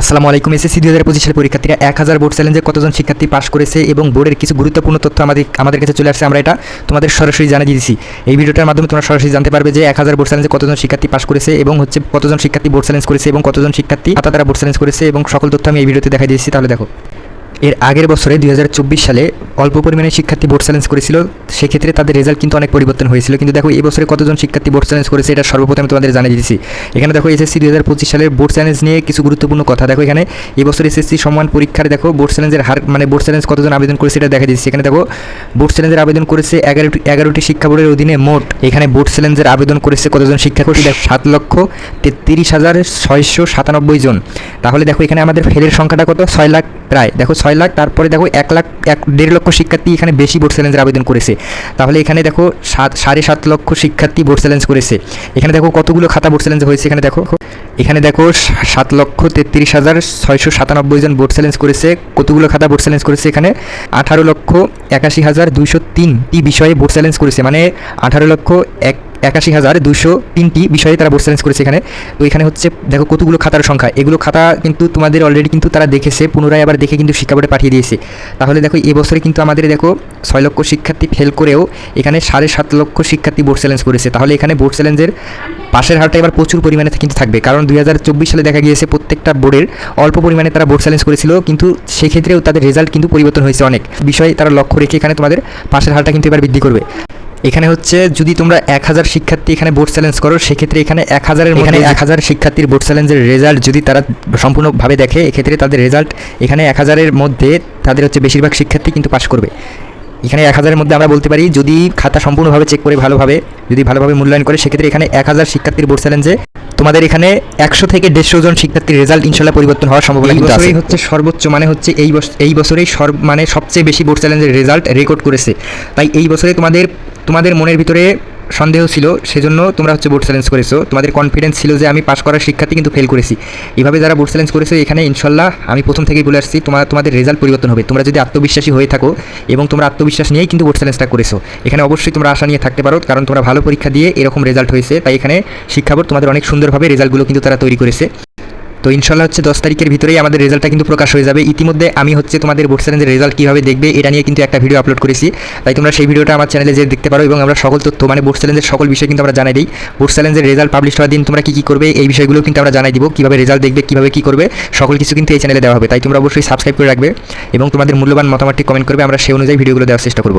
আসসালামু আলাইকুম, এসএসসি দুই হাজার পঁচিশের পরীক্ষার্থীরা, এক হাজার বোর্ড চ্যালেঞ্জে কতজন শিক্ষার্থী পাশ করেছে এবং বোর্ডের কিছু গুরুত্বপূর্ণ তথ্য আমাদের আমাদের কাছে চলে আসছে, আমরা এটা তোমাদের সরাসরি জানিয়ে দিয়েছি। এই ভিডিওটার মাধ্যমে তোমরা সরাসরি জানতে পারবে যে এক হাজার বোর্ড চ্যালেঞ্জে কতজন শিক্ষার্থী পাশ করেছে এবং হচ্ছে কতজন শিক্ষার্থী বোর্ড চ্যালেঞ্জ করেছে এবং কতজন শিক্ষার্থী তারা বোর্ড চ্যালেঞ্জ করেছে এবং সকল তথ্য আমি এই ভিডিওতে দেখা দিয়েছি, তাহলে দেখো। এর আগের বছরে দু হাজার চব্বিশ সালে অল্প পরিমাণে শিক্ষার্থী বোর্ড চ্যালেঞ্জ করেছিল, সেক্ষেত্রে তাদের রেজাল্ট কিন্তু অনেক পরিবর্তন হয়েছিল। কিন্তু দেখো, এই বছরে কতজন শিক্ষার্থী বোর্ড চ্যালেঞ্জ করেছে এটা সর্বপ্রথম তোমাদের জানিয়ে দিয়েছি এখানে দেখো এসএসসি দুই হাজার পঁচিশ সালের বোর্ড চ্যালেঞ্জ নিয়ে কিছু গুরুত্বপূর্ণ কথা। দেখো এখানে, এই বছর এসএসসি সম্মান পরীক্ষার, দেখো বোর্ড চ্যালেঞ্জের হার মানে বোর্ড চ্যালেঞ্জ কতজন আবেদন করেছে এটা দেখা দিচ্ছি। এখানে দেখো বোর্ড চ্যালেঞ্জের আবেদন করেছে এগারোটি এগারোটি শিক্ষা বোর্ডের অধীনে মোট। এখানে বোর্ড চ্যালেঞ্জের আবেদন করেছে কতজন শিক্ষার্থী? দেখো, সাত লক্ষ তেত্রিশ হাজার ছয়শো সাতানব্বই জন। তাহলে দেখো এখানে আমাদের ফেলের সংখ্যাটা কত? ছয় লাখ প্রায়। দেখো ছয় লাখ, তারপরে দেখো এক লাখ, এক, দেড় লক্ষ শিক্ষার্থী এখানে বেশি বোর্ড চ্যালেঞ্জের আবেদন করেছে। তাহলে এখানে দেখো সাত, সাড়ে সাত লক্ষ শিক্ষার্থী বোর্ড চ্যালেঞ্জ করেছে। এখানে দেখো কতগুলো খাতা বোর্ড চ্যালেঞ্জ হয়েছে এখানে দেখো। এখানে দেখো সাত লক্ষ তেত্রিশ হাজার ছয়শো সাতানব্বই জন বোর্ড চ্যালেঞ্জ করেছে। কতগুলো খাতা বোর্ড চ্যালেঞ্জ করেছে এখানে? আঠারো লক্ষ একাশি হাজার দুইশো তিনটি বিষয়ে বোর্ড চ্যালেঞ্জ করেছে। মানে আঠারো লক্ষ এক, একাশি হাজার দুশো তিনটি বিষয়ে তারা বোর্ড চ্যালেঞ্জ করেছে এখানে। তো এখানে হচ্ছে দেখো কতগুলো খাতার সংখ্যা। এগুলো খাতা কিন্তু তোমাদের অলরেডি কিন্তু তারা দেখেছে, পুনরায় আবার দেখে কিন্তু শিক্ষা বোর্ডে পাঠিয়ে দিয়েছে। তাহলে দেখো এবছরে কিন্তু আমাদের দেখো ছয় লক্ষ শিক্ষার্থী ফেল করেও এখানে সাড়ে সাত লক্ষ শিক্ষার্থী বোর্ড চ্যালেঞ্জ করেছে। তাহলে এখানে বোর্ড চ্যালেঞ্জের পাশের হারটা এবার প্রচুর পরিমাণে কিন্তু থাকবে। কারণ দুই হাজার চব্বিশ সালে দেখা গিয়েছে প্রত্যেকটা বোর্ডের অল্প পরিমাণে তারা বোর্ড চ্যালেঞ্জ করেছিল কিন্তু সেক্ষেত্রেও তাদের রেজাল্ট কিন্তু পরিবর্তন হয়েছে অনেক। বিষয় তারা লক্ষ্য রেখে এখানে তোমাদের পাশের হারটা কিন্তু এবার বৃদ্ধি করবে। এখানে হচ্ছে যদি তোমরা এক হাজার শিক্ষার্থী এখানে বোর্ড চ্যালেঞ্জ করো সেক্ষেত্রে এখানে এক হাজারের এখানে এক হাজার শিক্ষার্থীর বোর্ড চ্যালেঞ্জের রেজাল্ট যদি তারা সম্পূর্ণভাবে দেখে এক্ষেত্রে তাদের রেজাল্ট এখানে এক হাজারের মধ্যে তাদের হচ্ছে বেশিরভাগ শিক্ষার্থী কিন্তু পাশ করবে। এখানে এক হাজারের মধ্যে আমরা বলতে পারি যদি খাতা সম্পূর্ণভাবে চেক করে ভালোভাবে যদি ভালোভাবে মূল্যায়ন করে সেক্ষেত্রে এখানে এক হাজার শিক্ষার্থীর বোর্ড চ্যালেঞ্জে তোমাদের এখানে একশো থেকে দেড়শো জন শিক্ষার্থীর রেজাল্ট ইনশাল্লাহ পরিবর্তন হওয়ার সম্ভাবনা কিন্তু আছে। হচ্ছে সর্বোচ্চ মানে হচ্ছে এই এই বছরেই সর্ব মানে সবচেয়ে বেশি বোর্ড চ্যালেঞ্জের রেজাল্ট রেকর্ড করেছে। তাই এই বছরে তোমাদের তোমাদের মনের ভিতরে সন্দেহ ছিল, সেজন্য তোমরা হচ্ছে বোর্ড চ্যালেঞ্জ করেছ। তোমাদের কনফিডেন্স ছিল যে আমি পাশ করার শিক্ষাতে কিন্তু ফেল করেছি। এভাবে যারা বোর্ড চ্যালেঞ্জ করেছে, এখানে ইনশাল্লাহ আমি প্রথম থেকেই বলে আসছি তোমার তোমাদের রেজাল্ট পরিবর্তন হবে। তোমরা যদি আত্মবিশ্বাসী হয়ে থাকো এবং তোমরা আত্মবিশ্বাস নিয়েই কিন্তু বোর্ড চ্যালেঞ্জটা করেছ, এখানে অবশ্যই তোমরা আশা নিয়ে থাকতে পারো, কারণ তোমরা ভালো পরীক্ষা দিয়ে এরকম রেজাল্ট হয়েছে। তাই এখানে শিক্ষা বোর্ড তোমাদের অনেক সুন্দরভাবে রেজাল্টগুলো কিন্তু তারা তৈরি করেছে। তো ইনশাল্লাহ হচ্ছে দশ তারিখের ভিতরেই আমাদের রেজাল্টটা কিন্তু প্রকাশ হয়ে যাবে। ইতিমধ্যে আমি হচ্ছে তোমাদের বোর্ড চ্যালেঞ্জের রেজাল্ট কীভাবে দেখবে, এটা নিয়ে কিন্তু একটা ভিডিও আপলোড করেছি। তাই তোমরা সেই ভিডিওটা আমার চ্যানেলে যে দেখতে পারো এবং আমরা সকল তথ্য মানে বোর্ড চ্যালেঞ্জের সকল বিষয় কিন্তু আমরা জানাই দিই। বোর্ড চ্যালেঞ্জের রেজাল্ট পাবলিশ হওয়ার দিন তোমরা কী কী করবে, এই বিষয়গুলো কিন্তু আমরা জানাই দিব, কীভাবে রেজাল্ট দেখবে, কীভাবে কী করবে, সকল কিছু কিন্তু এই চ্যানেলে দেওয়া হবে। তাই তোমরা অবশ্যই সাবস্ক্রাইব করে রাখবে এবং তোমাদের মূল্যবান মতামতটি কমেন্ট করবে, আমরা সেই অনুযায়ী ভিডিওগুলো দেওয়ার চেষ্টা করব।